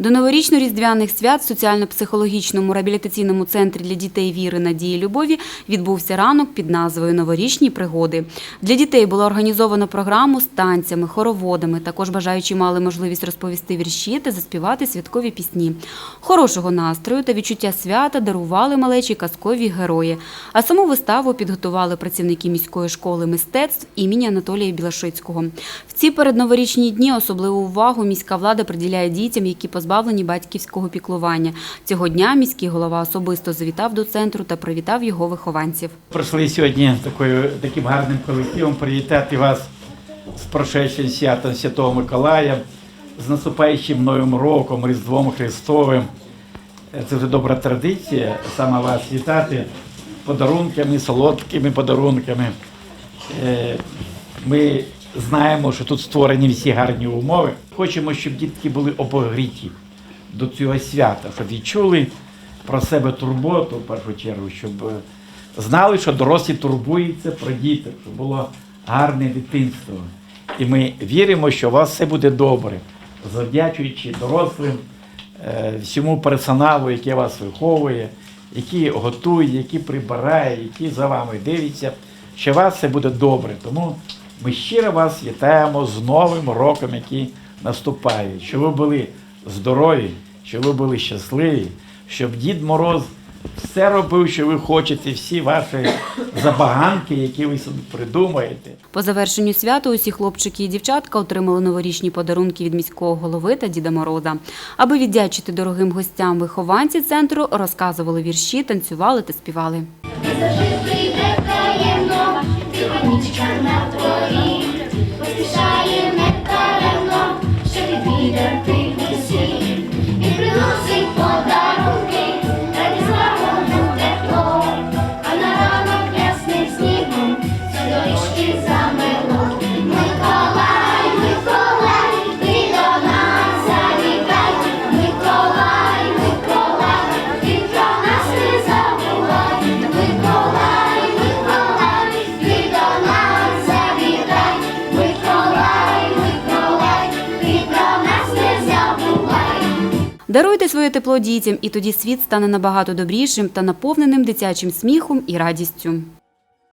До новорічно-різдвяних свят в соціально-психологічному реабілітаційному центрі для дітей віри, надії, любові відбувся ранок під назвою Новорічні пригоди. Для дітей було організовано програму з танцями, хороводами. Також бажаючі мали можливість розповісти вірші та заспівати святкові пісні. Хорошого настрою та відчуття свята дарували малечі казкові герої. А саму виставу підготували працівники міської школи мистецтв імені Анатолія Білашицького. В ці передноворічні дні особливу увагу міська влада приділяє дітям, які позбавлені батьківського піклування. Цього дня міський голова особисто завітав до центру та привітав його вихованців. Прийшли сьогодні такою, таким гарним колективом привітати вас з прошедшим святом Святого Миколая, з наступаючим Новим роком, Різдвом Христовим. Це вже добра традиція саме вас вітати подарунками, солодкими подарунками. Е, Ми знаємо, що тут створені всі гарні умови. Хочемо, щоб дітки були обогріті до цього свята, щоб відчули про себе турботу в першу чергу, щоб е, знали, що дорослі турбуються про діток, щоб було гарне дитинство. І ми віримо, що у вас все буде добре, завдячуючи дорослим, е, всьому персоналу, який вас виховує, який готує, який прибирає, який за вами дивиться, що у вас все буде добре. Тому ми щиро вас вітаємо з Новим роком, який наступає, щоб ви були здорові, щоб ви були щасливі, щоб Дід Мороз все робив, що ви хочете, всі ваші забаганки, які ви собі придумаєте. По завершенню свята усі хлопчики і дівчатка отримали новорічні подарунки від міського голови та Діда Мороза. Аби віддячити дорогим гостям вихованці центру, розказували вірші, танцювали та співали. Прийде таємно, Даруйте своє тепло дітям, і тоді світ стане набагато добрішим та наповненим дитячим сміхом і радістю.